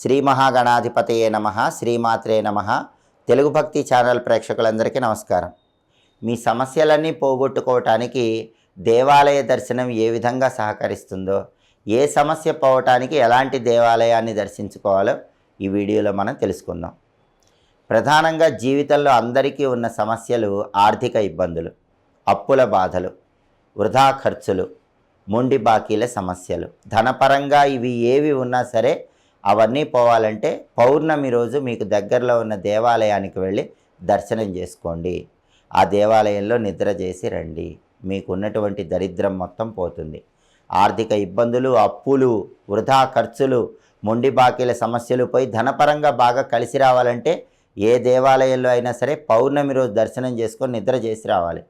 శ్రీ మహాగణాధిపతయే నమ శ్రీమాత్రే నమ. తెలుగు భక్తి ఛానల్ ప్రేక్షకులందరికీ నమస్కారం. మీ సమస్యలన్నీ పోగొట్టుకోవటానికి దేవాలయ దర్శనం ఏ విధంగా సహకరిస్తుందో ఏ సమస్య పోవటానికి ఎలాంటి దేవాలయాన్ని దర్శించుకోవాలో ఈ వీడియోలో మనం తెలుసుకుందాం. ప్రధానంగా జీవితంలో అందరికీ ఉన్న సమస్యలు ఆర్థిక ఇబ్బందులు అప్పుల బాధలు వృధా ఖర్చులు మొండి బాకీల సమస్యలు. ధనపరంగా ఇవి ఏవి ఉన్నా సరే అవన్నీ పోవాలంటే పౌర్ణమి రోజు మీకు దగ్గరలో ఉన్న దేవాలయానికి వెళ్ళి దర్శనం చేసుకోండి. ఆ దేవాలయంలో నిద్ర చేసి రండి. మీకు ఉన్నటువంటి దరిద్రం మొత్తం పోతుంది. ఆర్థిక ఇబ్బందులు అప్పులు వృధా ఖర్చులు మొండి బాకీల సమస్యలు పోయి ధనపరంగా బాగా కలిసి రావాలంటే ఏ దేవాలయంలో అయినా సరే పౌర్ణమి రోజు దర్శనం చేసుకొని నిద్ర చేసి రావాలి.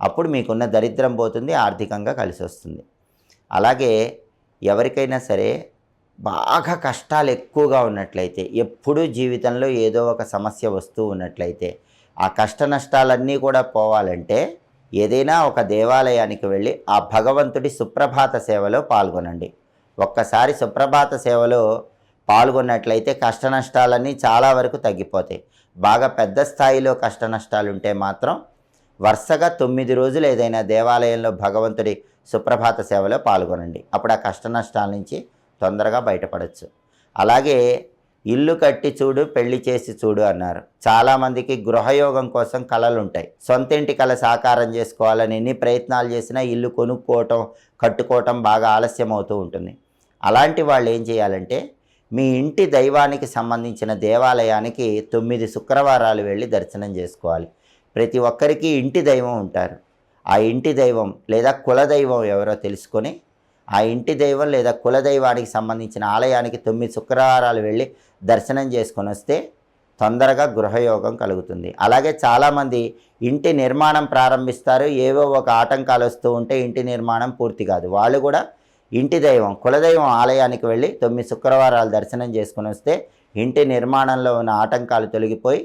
అప్పుడు మీకున్న దరిద్రం పోతుంది ఆర్థికంగా కలిసి వస్తుంది అలాగే ఎవరికైనా సరే బాగా కష్టాలు ఎక్కువగా ఉన్నట్లయితే ఎప్పుడూ జీవితంలో ఏదో ఒక సమస్య వస్తూ ఉన్నట్లయితే ఆ కష్ట నష్టాలన్నీ కూడా పోవాలంటే ఏదైనా ఒక దేవాలయానికి వెళ్ళి ఆ భగవంతుడి సుప్రభాత సేవలో పాల్గొనండి. ఒక్కసారి సుప్రభాత సేవలో పాల్గొన్నట్లయితే కష్ట నష్టాలన్నీ చాలా వరకు తగ్గిపోతాయి. బాగా పెద్ద స్థాయిలో కష్ట నష్టాలుంటే మాత్రం వరుసగా తొమ్మిది రోజులు ఏదైనా దేవాలయంలో భగవంతుడి సుప్రభాత సేవలో పాల్గొనండి. అప్పుడు ఆ కష్ట నష్టాల నుంచి తొందరగా బయటపడచ్చు. అలాగే ఇల్లు కట్టి చూడు పెళ్ళి చేసి చూడు అన్నారు. చాలామందికి గృహయోగం కోసం కళలు ఉంటాయి సొంత ఇంటి కళ సాకారం చేసుకోవాలని ఎన్ని ప్రయత్నాలు చేసినా ఇల్లు కొనుక్కోవటం కట్టుకోవటం బాగా ఆలస్యం అవుతూ ఉంటుంది. అలాంటి వాళ్ళు ఏం చేయాలంటే మీ ఇంటి దైవానికి సంబంధించిన దేవాలయానికి తొమ్మిది శుక్రవారాలు వెళ్ళి దర్శనం చేసుకోవాలి. ప్రతి ఒక్కరికి ఇంటి దైవం ఉంటారు. ఆ ఇంటి దైవం లేదా కులదైవం ఎవరో తెలుసుకొని ఆ ఇంటి దైవం లేదా కులదైవానికి సంబంధించిన ఆలయానికి తొమ్మిది శుక్రవారాలు వెళ్ళి దర్శనం చేసుకొని వస్తే తొందరగా గృహయోగం కలుగుతుంది. అలాగే చాలామంది ఇంటి నిర్మాణం ప్రారంభిస్తారు. ఏవో ఒక ఆటంకాలు వస్తూ ఉంటే ఇంటి నిర్మాణం పూర్తి కాదు. వాళ్ళు కూడా ఇంటి దైవం కులదైవం ఆలయానికి వెళ్ళి తొమ్మిది శుక్రవారాలు దర్శనం చేసుకుని వస్తే ఇంటి నిర్మాణంలో ఉన్న ఆటంకాలు తొలగిపోయి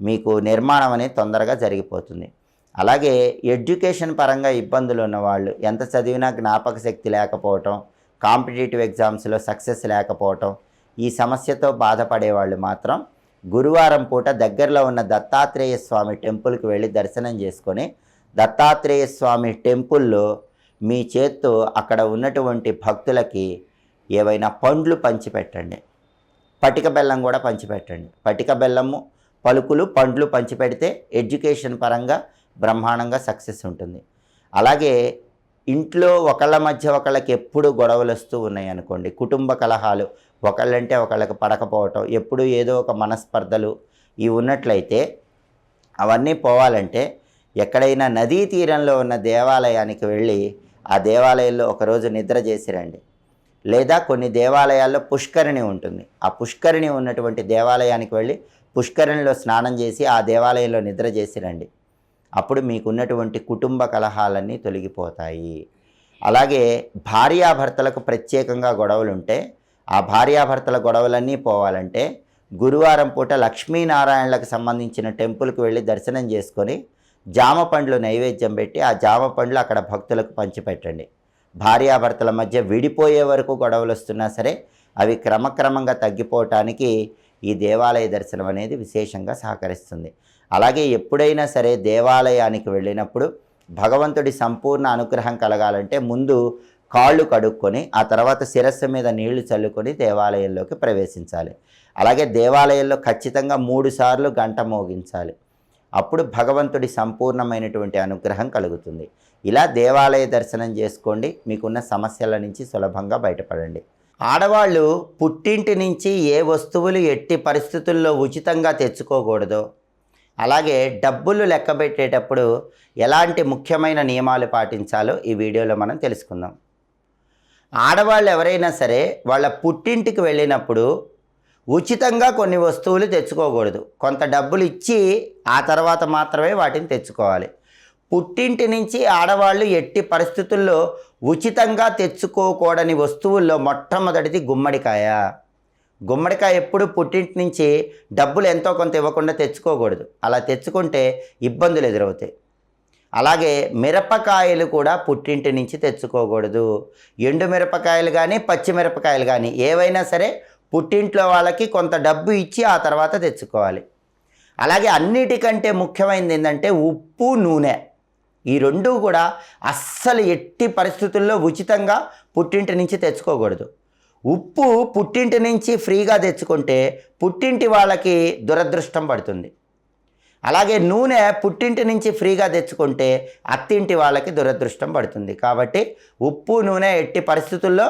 మీకు నిర్మాణం అనేది తొందరగా జరిగిపోతుంది. అలాగే ఎడ్యుకేషన్ పరంగా ఇబ్బందులు ఉన్నవాళ్ళు ఎంత చదివినా జ్ఞాపక శక్తి లేకపోవటం కాంపిటేటివ్ ఎగ్జామ్స్లో సక్సెస్ లేకపోవటం ఈ సమస్యతో బాధపడేవాళ్ళు మాత్రం గురువారం పూట దగ్గరలో ఉన్న దత్తాత్రేయ స్వామి టెంపుల్కి వెళ్ళి దర్శనం చేసుకొని దత్తాత్రేయ స్వామి టెంపుల్లో మీ చేత్తో అక్కడ ఉన్నటువంటి భక్తులకి ఏవైనా పండ్లు పంచిపెట్టండి. పటిక బెల్లం కూడా పంచిపెట్టండి. పటిక బెల్లము పలుకులు పండ్లు పంచిపెడితే ఎడ్యుకేషన్ పరంగా బ్రహ్మాండంగా సక్సెస్ ఉంటుంది. అలాగే ఇంట్లో ఒకళ్ళ మధ్య ఒకళ్ళకి ఎప్పుడు గొడవలు వస్తూ ఉన్నాయి అనుకోండి కుటుంబ కలహాలు ఒకళ్ళంటే ఒకళ్ళకి పడకపోవటం ఎప్పుడు ఏదో ఒక మనస్పర్ధలు ఇవి ఉన్నట్లయితే అవన్నీ పోవాలంటే ఎక్కడైనా నదీ తీరంలో ఉన్న దేవాలయానికి వెళ్ళి ఆ దేవాలయంలో ఒకరోజు నిద్ర చేసిరండి లేదా కొన్ని దేవాలయాల్లో పుష్కరిణి ఉంటుంది. ఆ పుష్కరిణి ఉన్నటువంటి దేవాలయానికి వెళ్ళి పుష్కరిణిలో స్నానం చేసి ఆ దేవాలయంలో నిద్ర చేసిరండి అప్పుడు మీకున్నటువంటి కుటుంబ కలహాలన్నీ తొలగిపోతాయి. అలాగే భార్యాభర్తలకు ప్రత్యేకంగా గొడవలు ఉంటే ఆ భార్యాభర్తల గొడవలన్నీ పోవాలంటే గురువారం పూట లక్ష్మీనారాయణలకు సంబంధించిన టెంపుల్కి వెళ్ళి దర్శనం చేసుకొని జామ పండ్లు నైవేద్యం పెట్టి ఆ జామ పండ్లు అక్కడ భక్తులకు పంచిపెట్టండి. భార్యాభర్తల మధ్య విడిపోయే వరకు గొడవలు వస్తున్నా సరే అవి క్రమక్రమంగా తగ్గిపోవటానికి ఈ దేవాలయ దర్శనం అనేది విశేషంగా సహకరిస్తుంది. అలాగే ఎప్పుడైనా సరే దేవాలయానికి వెళ్ళినప్పుడు భగవంతుడి సంపూర్ణ అనుగ్రహం కలగాలంటే ముందు కాళ్ళు కడుక్కొని ఆ తర్వాత శిరస్సు మీద నీళ్ళు చల్లుకొని దేవాలయంలోకి ప్రవేశించాలి. అలాగే దేవాలయంలో ఖచ్చితంగా మూడు సార్లు గంట మోగించాలి. అప్పుడు భగవంతుడి సంపూర్ణమైనటువంటి అనుగ్రహం కలుగుతుంది. ఇలా దేవాలయ దర్శనం చేసుకోండి. మీకున్న సమస్యల నుంచి సులభంగా బయటపడండి. ఆడవాళ్ళు పుట్టింటి నుంచి ఏ వస్తువులు ఎట్టి పరిస్థితుల్లో ఉచితంగా తెచ్చుకోకూడదో అలాగే డబ్బులు లెక్క పెట్టేటప్పుడు ఎలాంటి ముఖ్యమైన నియమాలు పాటించాలో ఈ వీడియోలో మనం తెలుసుకుందాం. ఆడవాళ్ళు ఎవరైనా సరే వాళ్ళ పుట్టింటికి వెళ్ళినప్పుడు ఉచితంగా కొన్ని వస్తువులు తెచ్చుకోకూడదు. కొంత డబ్బులు ఇచ్చి ఆ తర్వాత మాత్రమే వాటిని తెచ్చుకోవాలి. పుట్టింటి నుంచి ఆడవాళ్ళు ఎట్టి పరిస్థితుల్లో ఉచితంగా తెచ్చుకోకూడని వస్తువుల్లో మొట్టమొదటిది గుమ్మడికాయ. గుమ్మడికాయ ఎప్పుడు పుట్టింటి నుంచి డబ్బులు ఎంతో కొంత ఇవ్వకుండా తెచ్చుకోకూడదు. అలా తెచ్చుకుంటే ఇబ్బందులు ఎదురవుతాయి. అలాగే మిరపకాయలు కూడా పుట్టింటి నుంచి తెచ్చుకోకూడదు. ఎండు మిరపకాయలు కానీ పచ్చిమిరపకాయలు కానీ ఏవైనా సరే పుట్టింట్లో వాళ్ళకి కొంత డబ్బు ఇచ్చి ఆ తర్వాత తెచ్చుకోవాలి. అలాగే అన్నిటికంటే ముఖ్యమైనది ఏంటంటే ఉప్పు నూనె. ఈ రెండూ కూడా అస్సలు ఎట్టి పరిస్థితుల్లో ఉచితంగా పుట్టింటి నుంచి తెచ్చుకోకూడదు. ఉప్పు పుట్టింటి నుంచి ఫ్రీగా తెచ్చుకుంటే పుట్టింటి వాళ్ళకి దురదృష్టం పడుతుంది. అలాగే నూనె పుట్టింటి నుంచి ఫ్రీగా తెచ్చుకుంటే అత్తింటి వాళ్ళకి దురదృష్టం పడుతుంది. కాబట్టి ఉప్పు నూనె ఎట్టి పరిస్థితుల్లో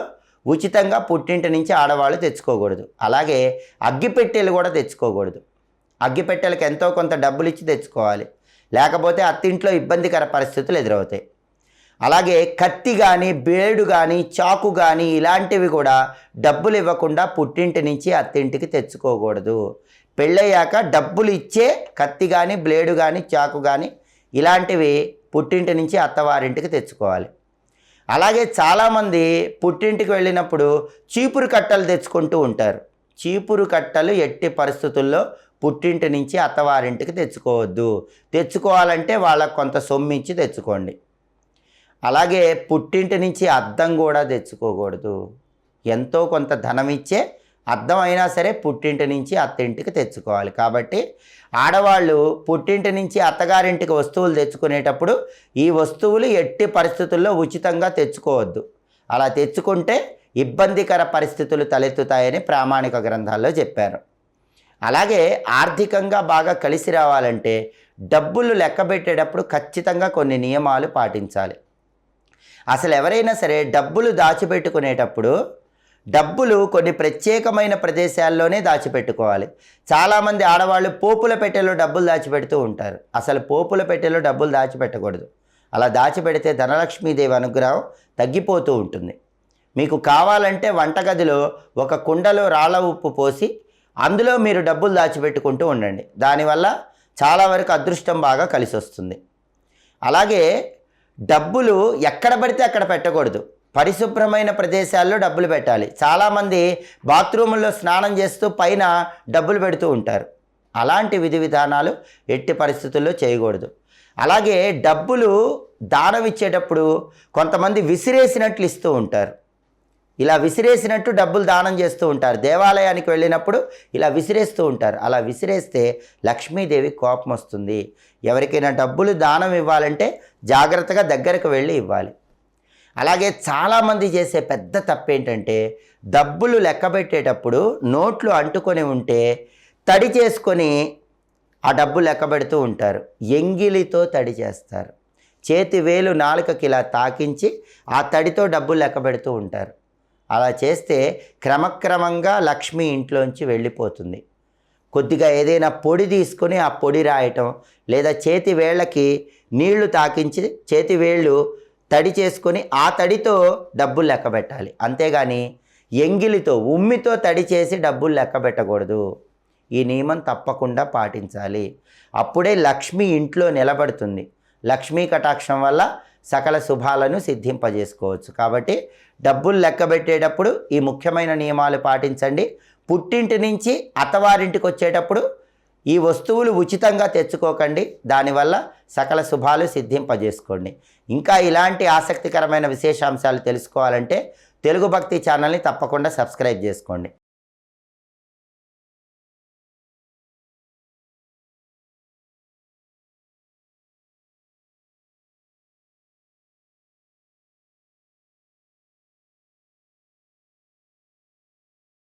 ఉచితంగా పుట్టింటి నుంచి ఆడవాళ్ళు తెచ్చుకోకూడదు. అలాగే అగ్గిపెట్టెలు కూడా తెచ్చుకోకూడదు. అగ్గిపెట్టెలకు ఎంతో కొంత డబ్బులు ఇచ్చి తెచ్చుకోవాలి. లేకపోతే అత్తింట్లో ఇబ్బందికర పరిస్థితులు ఎదురవుతాయి. అలాగే కత్తి కానీ బ్లేడు కానీ చాకు కానీ ఇలాంటివి కూడా డబ్బులు ఇవ్వకుండా పుట్టింటి నుంచి అత్తింటికి తెచ్చుకోకూడదు. పెళ్ళయ్యాక డబ్బులు ఇచ్చే కత్తి కానీ బ్లేడు కానీ చాకు కానీ ఇలాంటివి పుట్టింటి నుంచి అత్తవారింటికి తెచ్చుకోవాలి. అలాగే చాలామంది పుట్టింటికి వెళ్ళినప్పుడు చీపురు కట్టలు తెచ్చుకుంటూ ఉంటారు. చీపురు కట్టలు ఎట్టి పరిస్థితుల్లో పుట్టింటి నుంచి అత్తవారింటికి తెచ్చుకోవద్దు. తెచ్చుకోవాలంటే వాళ్ళకు కొంత సొమ్మించి తెచ్చుకోండి. అలాగే పుట్టింటి నుంచి అద్దం కూడా తెచ్చుకోకూడదు. ఎంతో కొంత ధనం ఇచ్చే అద్దం అయినా సరే పుట్టింటి నుంచి అత్తింటికి తెచ్చుకోవాలి. కాబట్టి ఆడవాళ్ళు పుట్టింటి నుంచి అత్తగారింటికి వస్తువులు తెచ్చుకునేటప్పుడు ఈ వస్తువులు ఎట్టి పరిస్థితుల్లో ఉచితంగా తెచ్చుకోవద్దు. అలా తెచ్చుకుంటే ఇబ్బందికర పరిస్థితులు తలెత్తుతాయని ప్రామాణిక గ్రంథాల్లో చెప్పారు. అలాగే ఆర్థికంగా బాగా కలిసి రావాలంటే డబ్బులు లెక్క పెట్టేటప్పుడు ఖచ్చితంగా కొన్ని నియమాలు పాటించాలి. అసలు ఎవరైనా సరే డబ్బులు దాచిపెట్టుకునేటప్పుడు డబ్బులు కొన్ని ప్రత్యేకమైన ప్రదేశాల్లోనే దాచిపెట్టుకోవాలి. చాలామంది ఆడవాళ్ళు పోపుల పెట్టెలో డబ్బులు దాచిపెడుతూ ఉంటారు. అసలు పోపుల పెట్టెలో డబ్బులు దాచిపెట్టకూడదు. అలా దాచిపెడితే ధనలక్ష్మీదేవి అనుగ్రహం తగ్గిపోతూ ఉంటుంది. మీకు కావాలంటే వంటగదిలో ఒక కుండలో రాళ్ళ ఉప్పు పోసి అందులో మీరు డబ్బులు దాచిపెట్టుకుంటూ ఉండండి. దానివల్ల చాలా వరకు అదృష్టం బాగా కలిసి వస్తుంది అలాగే డబ్బులు ఎక్కడ పడితే అక్కడ పెట్టకూడదు. పరిశుభ్రమైన ప్రదేశాల్లో డబ్బులు పెట్టాలి. చాలామంది బాత్రూముల్లో స్నానం చేస్తూ పైన డబ్బులు పెడుతూ ఉంటారు. అలాంటి విధి విధానాలు ఎట్టి పరిస్థితుల్లో చేయకూడదు. అలాగే డబ్బులు దానం ఇచ్చేటప్పుడు కొంతమంది విసిరేసినట్లు ఇస్తూ ఉంటారు. ఇలా విసిరేసినట్టు డబ్బులు దానం చేస్తూ ఉంటారు. దేవాలయానికి వెళ్ళినప్పుడు ఇలా విసిరేస్తూ ఉంటారు. అలా విసిరేస్తే లక్ష్మీదేవి కోపం వస్తుంది. ఎవరికైనా డబ్బులు దానం ఇవ్వాలంటే జాగ్రత్తగా దగ్గరకు వెళ్ళి ఇవ్వాలి. అలాగే చాలామంది చేసే పెద్ద తప్పు ఏంటంటే డబ్బులు లెక్కబెట్టేటప్పుడు నోట్లు అంటుకొని ఉంటే తడి చేసుకొని ఆ డబ్బు లెక్కబెడుతూ ఉంటారు. ఎంగిలితో తడి చేస్తారు. చేతి వేలు నాలుకకి ఇలా తాకించి ఆ తడితో డబ్బులు లెక్కబెడుతూ ఉంటారు. అలా చేస్తే క్రమక్రమంగా లక్ష్మి ఇంట్లోంచి వెళ్ళిపోతుంది. కొద్దిగా ఏదైనా పొడి తీసుకొని ఆ పొడి రాయటం లేదా చేతి వేళ్ళకి నీళ్ళు తాకించి చేతి వేళ్ళు తడి చేసుకొని ఆ తడితో డబ్బులు లెక్క పెట్టాలి. అంతేగాని ఎంగిలితో ఉమ్మితో తడి చేసి డబ్బులు లెక్క పెట్టకూడదు. ఈ నియమం తప్పకుండా పాటించాలి. అప్పుడే లక్ష్మి ఇంట్లో నిలబడుతుంది. లక్ష్మీ కటాక్షం వల్ల సకల శుభాలను సిద్ధింపజేసుకోవచ్చు. కాబట్టి డబ్బులు లెక్కబెట్టేటప్పుడు ఈ ముఖ్యమైన నియమాలు పాటించండి. పుట్టింటి నుంచి అత్తవారింటికి వచ్చేటప్పుడు ఈ వస్తువులు ఉచితంగా తెచ్చుకోకండి. దానివల్ల సకల శుభాలు సిద్ధింపజేసుకోండి. ఇంకా ఇలాంటి ఆసక్తికరమైన విశేషాంశాలు తెలుసుకోవాలంటే తెలుగు భక్తి ఛానల్ని తప్పకుండా సబ్స్క్రైబ్ చేసుకోండి.